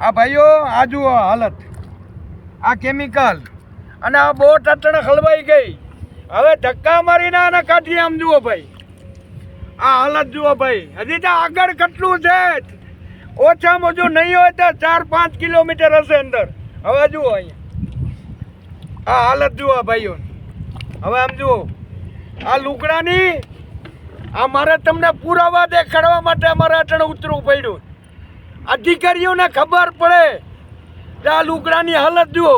આ ભાઈઓ, આ જુઓ હાલત. આ કેમિકલ અને આ બોટ અટણ હલવાઈ ગઈ. હવે ધક્કા મારીને આને કાઢી આમ જુઓ ભાઈ. આ હાલત જુઓ ભાઈ. હજી તો આગળ કેટલું છે? ઓછામાં ઓછું નહીં હોય તો ચાર, પાંચ કિલોમીટર હશે અંદર. હવે જુઓ અહીંયા. આ હાલત જુઓ ભાઈઓ. હવે આમ જુઓ. આ લુકડાની આ મારે તમને પુરાવા દેખાડવા માટે અમારે અટણ ઉતરવું પડ્યું. અધિકારીઓને ખબર પડે કે આ લુગડાની હાલત જુઓ.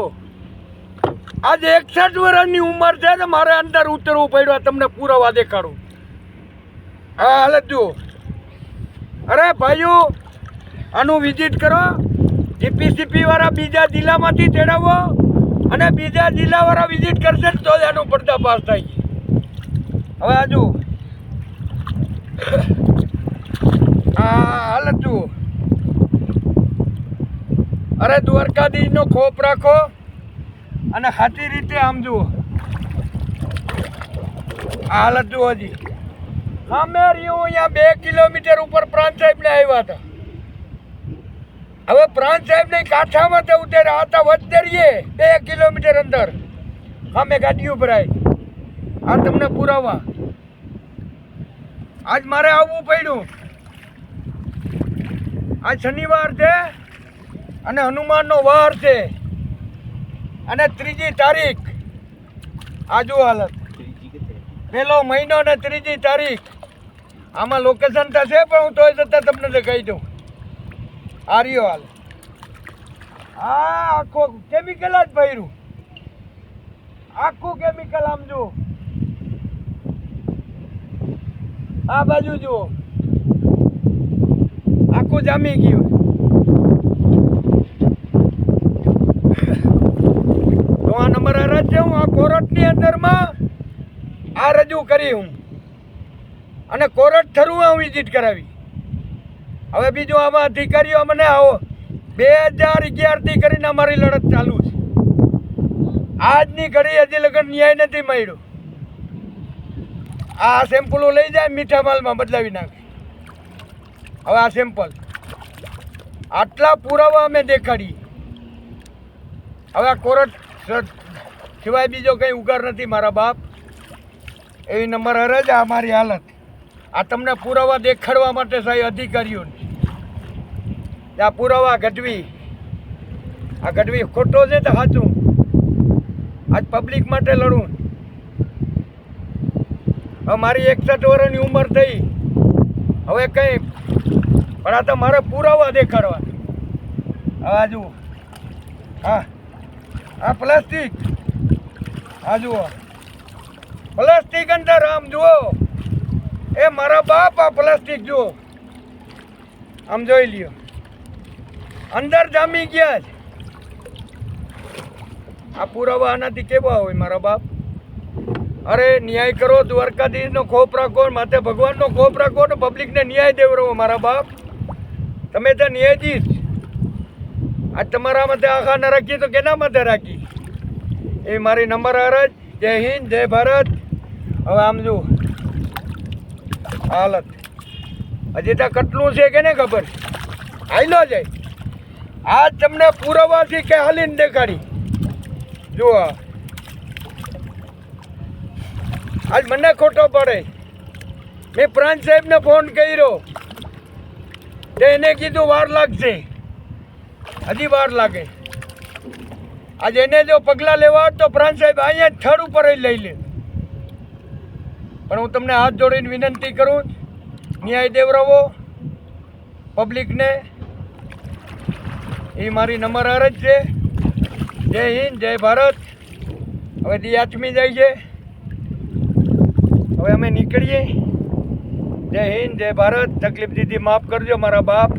આજે એકસઠ વર્ષની ઉંમર છે તો મારે અંદર ઉતરવું પડ્યું તમને પુરાવા દેખાડું. હા હાલત જુઓ. અરે ભાઈઓ, આનું વિઝિટ કરો. જીપીસીપી વાળા બીજા જિલ્લામાંથી ચડાવો અને બીજા જિલ્લાવાળા વિઝિટ કરશે તો જ આનો પર્દાફાશ થાય. હવે આજુ હા હાલત જુઓ અરે દ્વારકાધીશનો ખોપ રાખો અને સાચી રીતે આમ જુઓ. આ હાલત જુઓ હજી. અમે રહ્યું અહીંયા બે કિલોમીટર ઉપર પ્રાંત સાહેબને આવ્યા હતા. હવે પ્રાંત સાહેબને કાંઠામાં તો ઉતર્યા હતા વચ્ચે બે કિલોમીટર અંદર. સામે ગાડી ભરાય આ તમને પુરાવા. આજ મારે આવવું પડ્યું. આજ શનિવાર છે. અને હનુમાનનો વાર છે. અને ત્રીજી તારીખ. આજુ હાલત. પહેલો મહિનો અને ત્રીજી તારીખ. આમાં લોકેશન તો છે, પણ હું તોય છતાં તમને દેખાઈ દઉં. આર્યો હાલ. આ આખો કેમિકલ જ ભર્યું. આખું કેમિકલ આમ જુઓ. આ બાજુ જુઓ. આખું જામી ગયું તો આ નંબર અરજ છે હું આ કોર્ટની અંદરમાં આ રજૂ કરી હું. અને કોર્ટ થરું હું વિઝિટ કરાવી. હવે બીજું આમાં અધિકારીઓ મને આવો. બે હજાર અગિયારથી કરીને અમારી લડત ચાલુ છે. આજની ઘડી હજી લગન ન્યાય નથી મળ્યો. આ સેમ્પલો લઈ જાય, મીઠા માલમાં બદલાવી નાખે. હવે આ સેમ્પલ. આટલા પુરાવા અમે દેખાડીએ. હવે આ કોરટ સિવાય બીજો કંઈ ઉગાર નથી મારા બાપ. એવી નંબર અરજ આ મારી હાલત. આ તમને પુરાવા દેખાડવા માટે સાહેબ અધિકારીઓને. આ પુરાવા ગઢવી. આ ગઢવી ખોટો છે તો સાચું. આજ પબ્લિક માટે લડું. હવે મારી એકસઠ વર્ષની ઉંમર થઈ. હવે કંઈ. પણ આ તો મારે પુરાવા દેખાડવા હવે આ જુઓ. હા. આ પ્લાસ્ટિક. આ જુઓ. પ્લાસ્ટિક અંદર, આમ જુઓ. એ મારા બાપ આ પ્લાસ્ટિક જુઓ. આમ જોઈ લ્યો. અંદર જામી ગયા છે આ પુરાવા આનાથી કેવા હોય મારા બાપ? અરે, ન્યાય કરો, દ્વારકાધીશનો ખોફ રાખો, માથે ભગવાનનો ખોફ રાખો ને પબ્લિકને ન્યાય દેવરો મારા બાપ. તમે તો ન્યાયાધીશ. આ તમારા માથે આખા ન રાખીએ તો કેના માથે રાખી એ મારી નંબર અરજ જય હિન્દ, જય ભારત. હવે આમ જો હાલત. હજી તો કેટલું છે કે ને ખબર? હાઈલો જાય. આજ તમને પુરાવાથી કે હાલીને દેખાડી. જુઓ આજ મને ખોટો પડે. મેં પ્રાંત સાહેબને ફોન કર્યો. તો એને કીધું વાર લાગશે. હજી વાર લાગે. આજે એને જો પગલાં લેવા તો પ્રાણ સાહેબ અહીંયા થડ ઉપર લઈ લે. પણ હું તમને હાથ જોડીને વિનંતી કરું, ન્યાય દેવરાવો, પબ્લિકને, એ મારી નંબર અરજ છે. જય હિન્દ, જય ભારત. હવે દિયાચમી જાય છે. હવે અમે નીકળીએ. જય હિન્દ, જય ભારત. તકલીફ દીધી, માફ કરજો, મારા બાપ.